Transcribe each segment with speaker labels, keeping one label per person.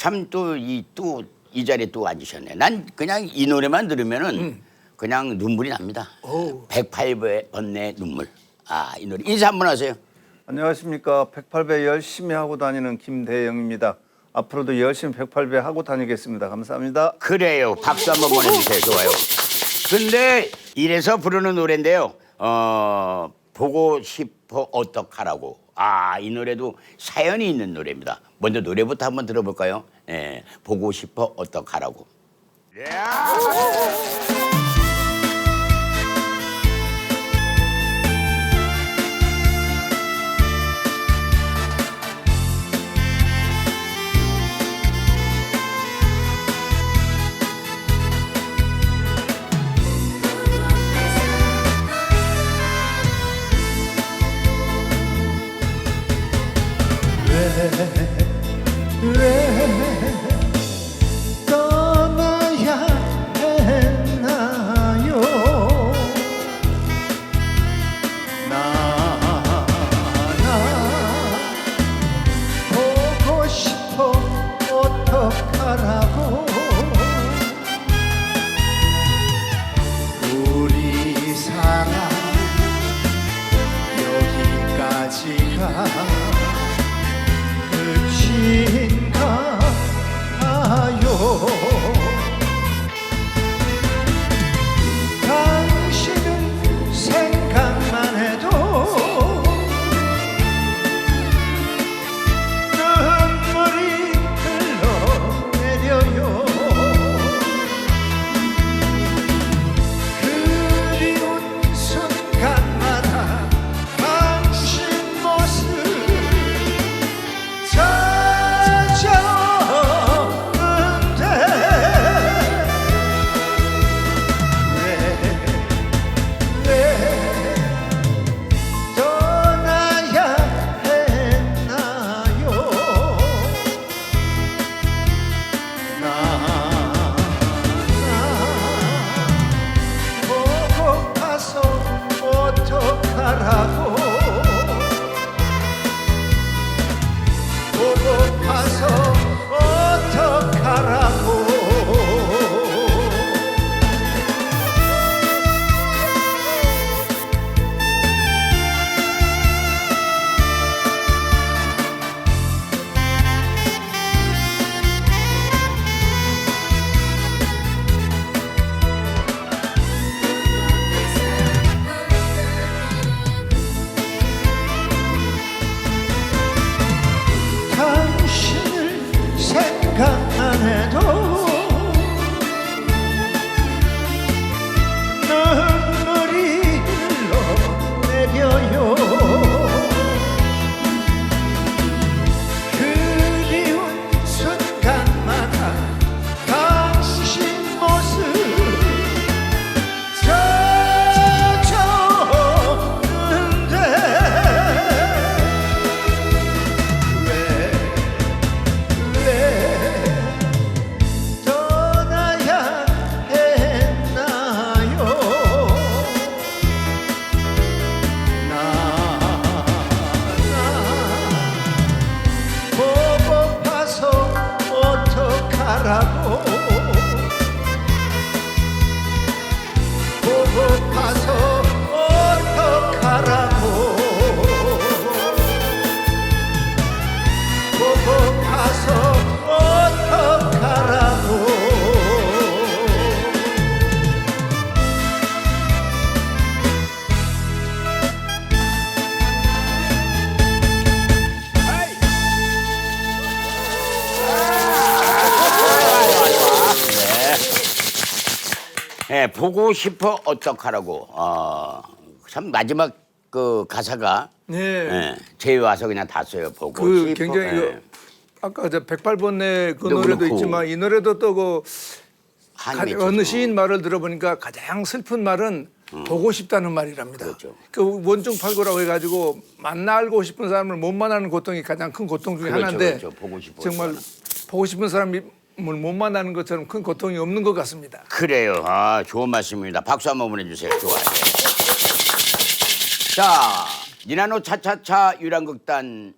Speaker 1: 참 또 이 또 이 자리에 또 앉으셨네. 난 그냥 이 노래만 들으면은 그냥 눈물이 납니다.
Speaker 2: 오.
Speaker 1: 108번의 눈물. 아, 이 노래 인사 한번 하세요.
Speaker 3: 안녕하십니까. 108배 열심히 하고 다니는 김대영입니다. 앞으로도 열심히 108배 하고 다니겠습니다. 감사합니다.
Speaker 1: 그래요. 박수 한번 보내주세요. 좋아요. 근데 이래서 부르는 노래인데요. 어, 보고 싶어 어떡하라고. 아, 이 노래도 사연이 있는 노래입니다. 먼저 노래부터 한번 들어볼까요? 예, 보고 싶어 어떡하라고.
Speaker 2: 떠 보고 싶어 어떡하라고. 어,
Speaker 1: 참 마지막 그 가사가
Speaker 4: 네.
Speaker 1: 예, 제에 와서 그냥 다 써요. 보고
Speaker 4: 그
Speaker 1: 싶어.
Speaker 4: 굉장히
Speaker 1: 예.
Speaker 4: 그 아까 저 108번의
Speaker 1: 그또
Speaker 4: 노래도
Speaker 1: 그렇고.
Speaker 4: 있지만 이 노래도 또그
Speaker 1: 한이
Speaker 4: 어느
Speaker 1: 맺혀서.
Speaker 4: 시인 말을 들어보니까 가장 슬픈 말은 보고 싶다는 말이랍니다.
Speaker 1: 그렇죠.
Speaker 4: 그 원중 팔고라고 해가지고 만나 알고 싶은 사람을 못 만나는 고통이 가장 큰 고통 중에
Speaker 1: 그렇죠,
Speaker 4: 하나인데
Speaker 1: 그렇죠. 보고 싶어
Speaker 4: 정말. 보고 싶은 사람을 못 만나는 것처럼 큰 고통이 없는 것 같습니다.
Speaker 1: 그래요. 아, 좋은 말씀입니다. 박수 한 번 보내주세요. 좋아요. 자, 니나노 차차차 유랑극단의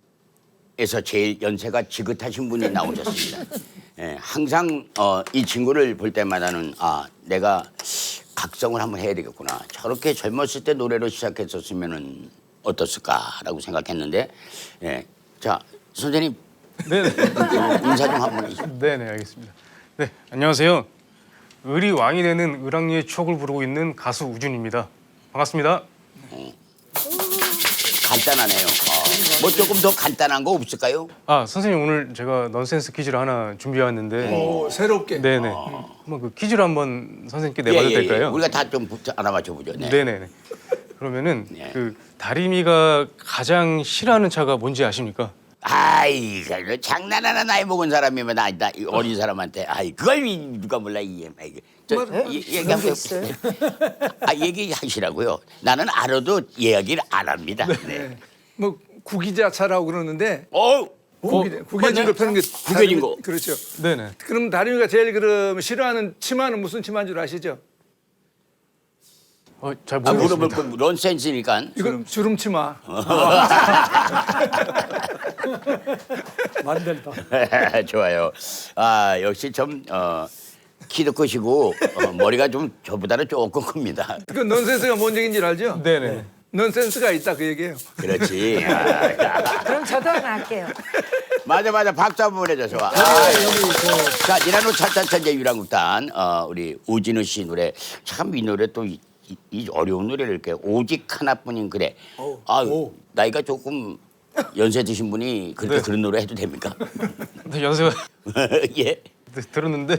Speaker 1: 에서 제일 연세가 지긋하신 분이 나오셨습니다. 예, 항상 어, 이 친구를 볼 때마다는 아 내가 각성을 한번 해야 되겠구나. 저렇게 젊었을 때 노래로 시작했었으면은 어떻을까라고 생각했는데, 예, 자 선생님
Speaker 5: 네,
Speaker 1: 어, 인사 좀 한번 해주세요.
Speaker 5: 네, 네, 알겠습니다. 네, 안녕하세요. 을이 왕이 되는 을왕리의 추억을 부르고 있는 가수 우준입니다. 반갑습니다.
Speaker 1: 간단하네요. 어, 뭐 조금 더 간단한 거 없을까요?
Speaker 5: 아, 선생님 오늘 제가 넌센스 퀴즈를 하나 준비해왔는데,
Speaker 4: 오, 새롭게.
Speaker 5: 네, 네. 한번 그 퀴즈를 한번 선생님께 내봐도
Speaker 1: 예, 예, 예.
Speaker 5: 될까요?
Speaker 1: 우리가 다 좀 알아맞혀 보죠. 네.
Speaker 5: 네, 네, 네. 그러면은
Speaker 1: 네.
Speaker 5: 그 다리미가 가장 싫어하는 차가 뭔지 아십니까?
Speaker 1: 아이, 그 장난하나 나이 먹은 사람이면 나, 나 어린 사람한테 아이 그걸 이- 누가 몰라 이 아이, 저 예- 얘기 한번 아 얘기하시라고요. 나는 알아도 이야기를 안 합니다. 네.
Speaker 4: 뭐 구기자차라고 그러는데
Speaker 1: 어,
Speaker 4: 구기, 구겨진 거 펴는 게
Speaker 1: 구겨진 거.
Speaker 4: 그렇죠.
Speaker 5: 네, 네.
Speaker 4: 그럼 다리미가 제일 그럼 싫어하는 치마는 무슨 치마인 줄 아시죠?
Speaker 5: 어, 잘
Speaker 1: 아,
Speaker 5: 모르겠습니다.
Speaker 1: 물어볼 건 런센스니까.
Speaker 4: 이거 주름 치마.
Speaker 1: 좋아요. 아 역시 좀 어, 키도 크시고 어, 머리가 좀 저보다는 조금 큽니다.
Speaker 4: 그 넌센스가 뭔 얘기인지 알죠?
Speaker 5: 네, 네.
Speaker 4: 넌센스가 있다 그 얘기예요.
Speaker 1: 그렇지. 아,
Speaker 6: 그럼 저도 하나 할게요.
Speaker 1: 맞아 맞아 박수 한번 해줘 좋아. 아, 자 니라노 차차차제 유랑국단 어, 우리 우진우 씨 노래 참 이 노래 또 이, 이- 이 어려운 노래를 이렇게 오직 하나뿐인 그래. 아 나이가 조금 연세 드신 분이 그렇게
Speaker 5: 네.
Speaker 1: 그런 노래 해도 됩니까?
Speaker 5: 네, 연세가
Speaker 1: 예.
Speaker 5: 네, 들었는데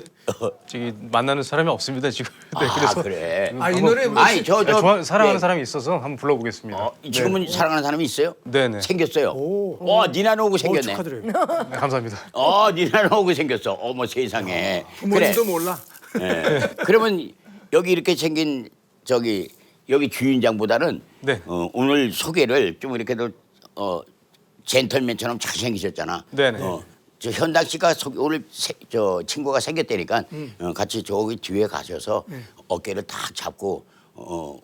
Speaker 5: 저기 만나는 사람이 없습니다 지금. 네,
Speaker 1: 아
Speaker 5: 그래서
Speaker 1: 그래.
Speaker 4: 아이 노래 뭐
Speaker 1: 아니 저저
Speaker 5: 아, 좋아, 사랑하는
Speaker 1: 예.
Speaker 5: 사람이 있어서 한번 불러보겠습니다.
Speaker 1: 어, 지금은 사랑하는 사람이 있어요?
Speaker 5: 네네.
Speaker 1: 생겼어요. 어 니나노 오고 생겼네.
Speaker 5: 네, 감사합니다.
Speaker 1: 어 니나노 오고 생겼어. 어머 세상에.
Speaker 4: 부모님도 몰라.
Speaker 1: 예. 그러면 여기 이렇게 생긴 저기 여기 주인장보다는
Speaker 5: 네.
Speaker 1: 어, 오늘 소개를 좀 이렇게도 어, 젠틀맨처럼 잘 생기셨잖아.
Speaker 5: 네네.
Speaker 1: 어, 저 현당 씨가 소, 오늘 세, 저 친구가 생겼다니까
Speaker 5: 음.
Speaker 1: 어, 같이 저기 뒤에 가셔서 어깨를 딱 잡고 어,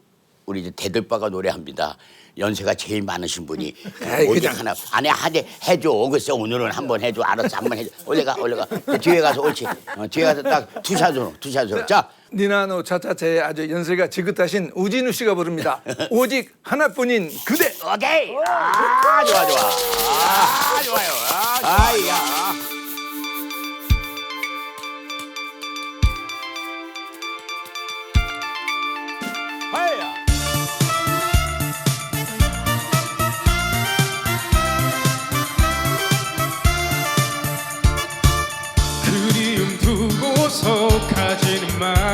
Speaker 1: 우리 이제 대들바가 노래합니다. 연세가 제일 많으신 분이
Speaker 4: 에이,
Speaker 1: 오직
Speaker 4: 그냥.
Speaker 1: 하나 안에 하대 해줘 글쎄 오늘은 한번 해줘 알았어 한번 해줘 올라가 올라가 뒤에 가서 옳지 어, 뒤에 가서 딱 투샷으로 투샷으로 자
Speaker 4: 니나노 차차차의 아주 연세가 지긋하신 우진우 씨가 부릅니다. 오직 하나뿐인 그대.
Speaker 1: 오케이. 아 좋아 좋아. 아 좋아요. 아
Speaker 5: 그리움 두고서 가지는 마.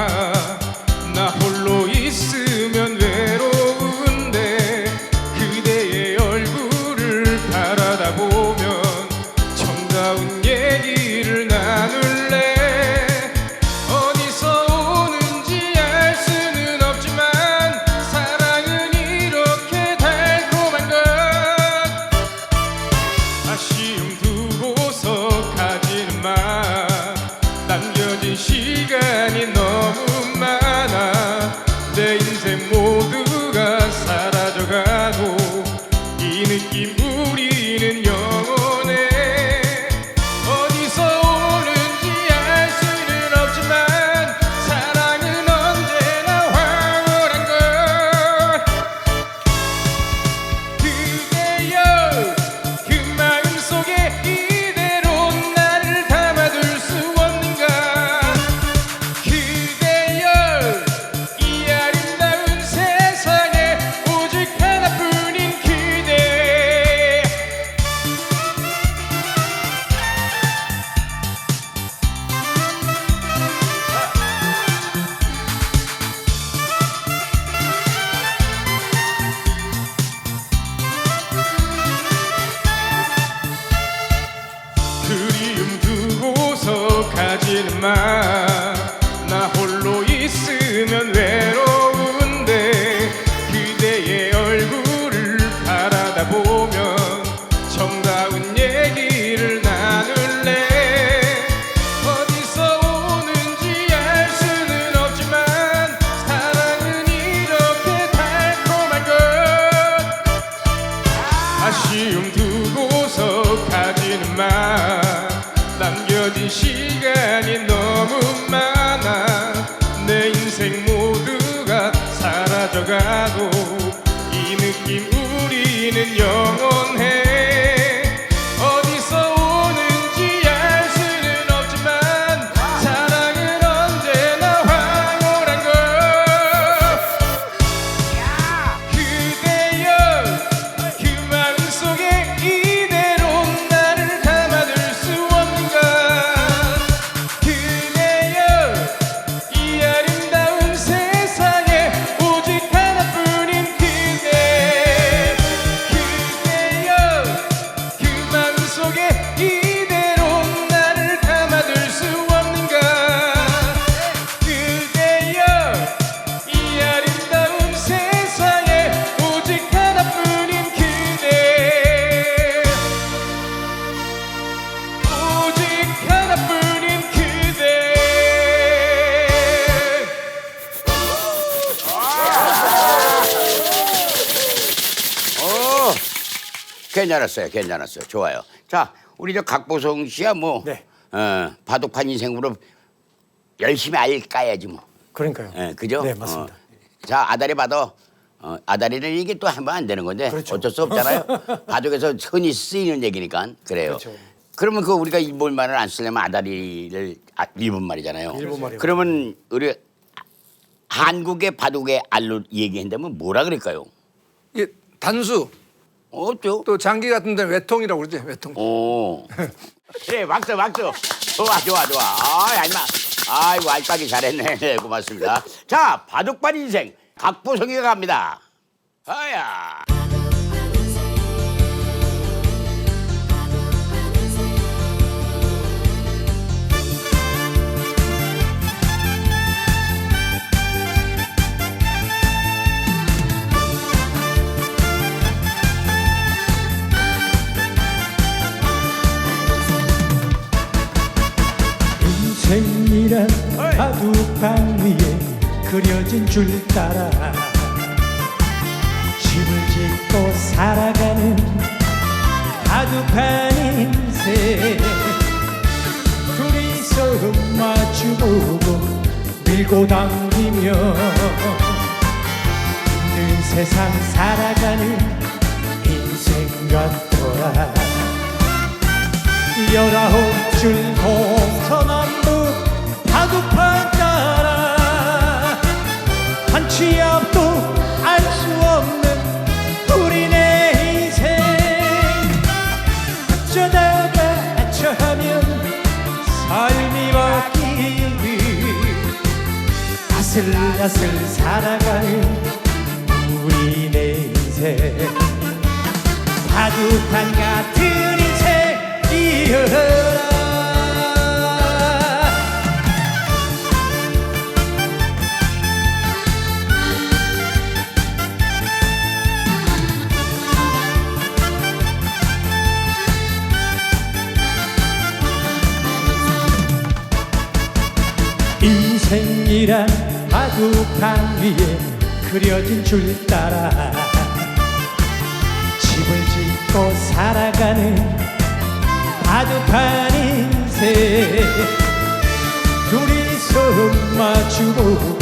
Speaker 5: 아쉬움 두고서 가지는 마. 남겨진 시간이 너무 많아. 내 인생 모두가 사라져가도 이 느낌 우리는 영원
Speaker 1: 괜찮았어요. 괜찮았어요. 좋아요. 자, 우리 저 각보성 씨야 뭐
Speaker 6: 네.
Speaker 1: 어, 바둑판 인생으로 열심히 알 까야지 뭐.
Speaker 6: 그러니까요.
Speaker 1: 예, 그죠?
Speaker 6: 네, 맞습니다.
Speaker 1: 어. 자, 아다리 받아. 어, 아다리는 이게 또 하면 안 되는 건데
Speaker 6: 그렇죠.
Speaker 1: 어쩔 수 없잖아요. 바둑에서 흔히 쓰이는 얘기니까 그래요.
Speaker 6: 그렇죠.
Speaker 1: 그러면 그 우리가 일본 말을 안 쓰려면 아다리를 아, 일본 말이잖아요.
Speaker 6: 일본 말이요.
Speaker 1: 그러면 우리 한국의 바둑의 알로 얘기한다면 뭐라 그럴까요?
Speaker 4: 이게 단수
Speaker 1: 어죠?
Speaker 4: 또 장기 같은 데는 외통이라고 그러지 외통.
Speaker 1: 오. 그래, 박수, 박수. 좋아, 좋아, 좋아. 아, 임마. 아이고, 알까기 잘했네. 네, 고맙습니다. 자, 바둑반 인생. 각보성이가 갑니다. 아야.
Speaker 7: 이란 바둑판 위에 그려진 줄 따라 집을 짓고 살아가는 바둑판 인생. 둘이서 마주보고 밀고 당기며 힘든 세상 살아가는 인생 같더라. 열아홉 줄 동서남 북 바둑판 따라 한치 앞도 알 수 없는 우리네 인생. 어쩌다가 처하면 삶이 바뀌니? 아슬아슬 살아가는 우리네 인생. 바둑판 같은 인생이여라 인생이란 바둑판 위에 그려진 줄 따라. 집을 짓고 살아가는 바둑판 인생. 둘이서 마주보고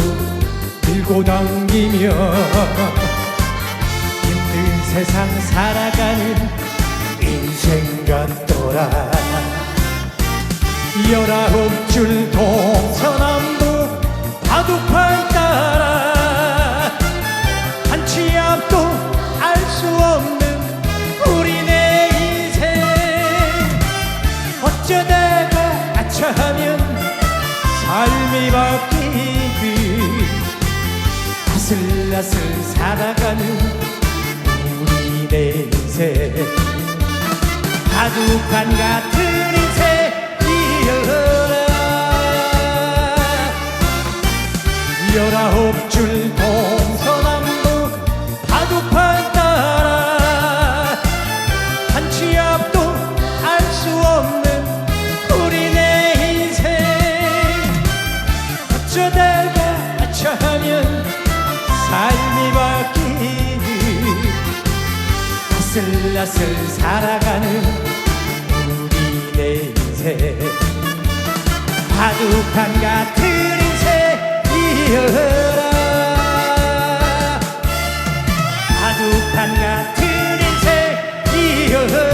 Speaker 7: 밀고 당기며 힘든 세상 살아가는 인생 같더라. 열아홉 줄 동서남북 바둑판 따라 한치 앞도 알 수 없는 우리네 인생. 어쩌다가 아차하면 삶이 바뀌듯 아슬아슬 살아가는 우리네 인생. 바둑판 같은 열아홉 줄 동서남북 바둑판 따라. 한치 앞도 알 수 없는 우리네 인생. 어쩌다가 아차하면 삶이 바뀌듯 아슬아슬 살아가는 우리네 인생. 바둑판 같은 이여라 바둑판 같은 인생이여라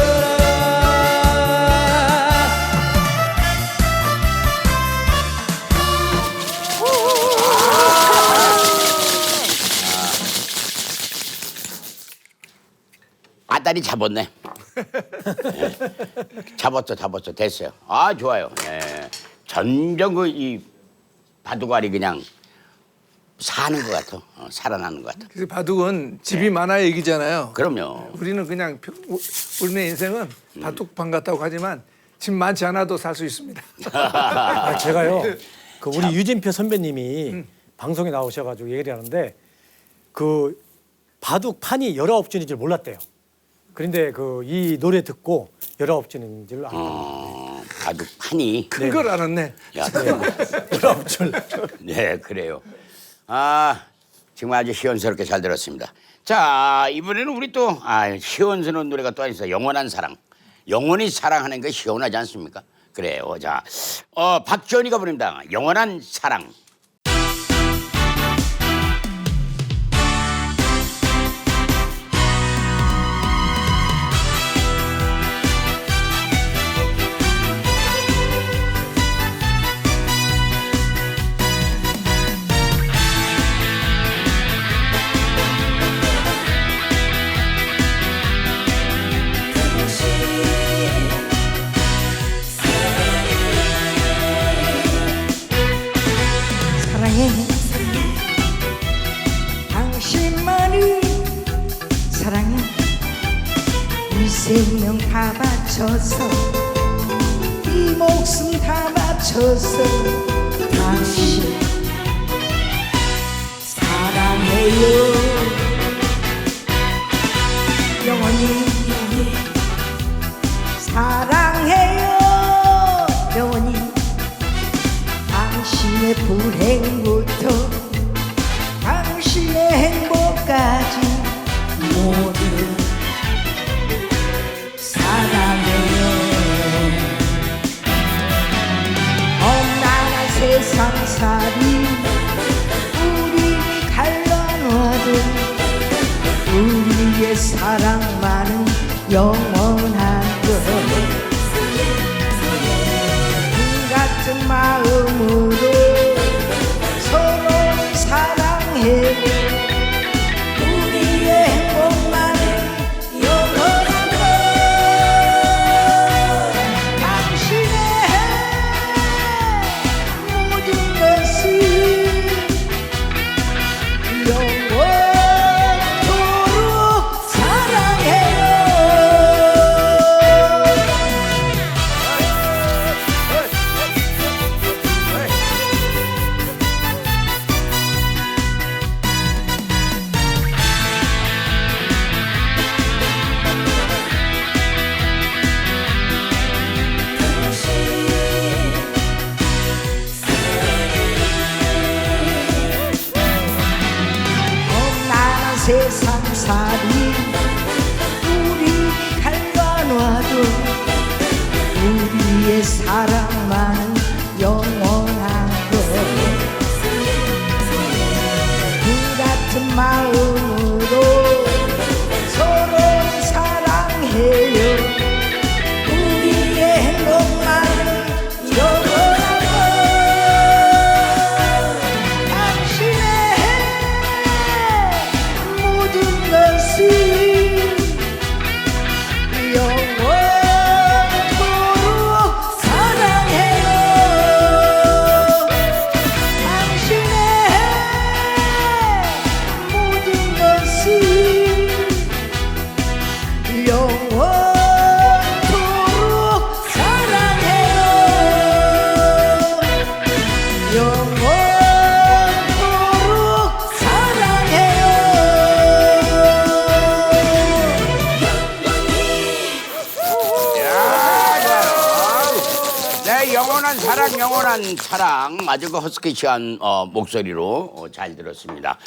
Speaker 1: 아다리 잡았네. 예. 잡았어, 잡았어, 됐어요. 아 좋아요. 예. 전정 그이 바둑알이 그냥 사는 것 같아. 어, 살아나는 것 같아.
Speaker 4: 그래서 바둑은 집이 많아야 이기잖아요.
Speaker 1: 그럼요.
Speaker 4: 우리는 그냥 평- 우- 우리네 인생은 바둑판 같다고 하지만 집 많지 않아도 살 수 있습니다.
Speaker 7: 아, 제가요. 그 우리 유진표 선배님이 방송에 나오셔가지고 얘기를 하는데 그 바둑 판이 열아홉 줄인 줄 몰랐대요. 그런데 그 이 노래 듣고 열아홉 줄인 줄 알았다.
Speaker 1: 어, 바둑 판이
Speaker 4: 큰 걸 알았네.
Speaker 1: 야,
Speaker 7: 열아홉 줄.
Speaker 1: 네, 그래요. 아, 정말 아주 시원스럽게 잘 들었습니다. 자, 이번에는 우리 또 아, 시원스러운 노래가 또 있어요. 영원한 사랑. 영원히 사랑하는 게 시원하지 않습니까? 그래요. 자, 어, 박지원이가 부릅니다. 영원한 사랑.
Speaker 6: 다 바쳐서 이 목숨 다 바쳐서 당신 사랑해요 세상 살이
Speaker 1: 사랑. 아주 그 허스키시한 어, 목소리로 어, 잘 들었습니다.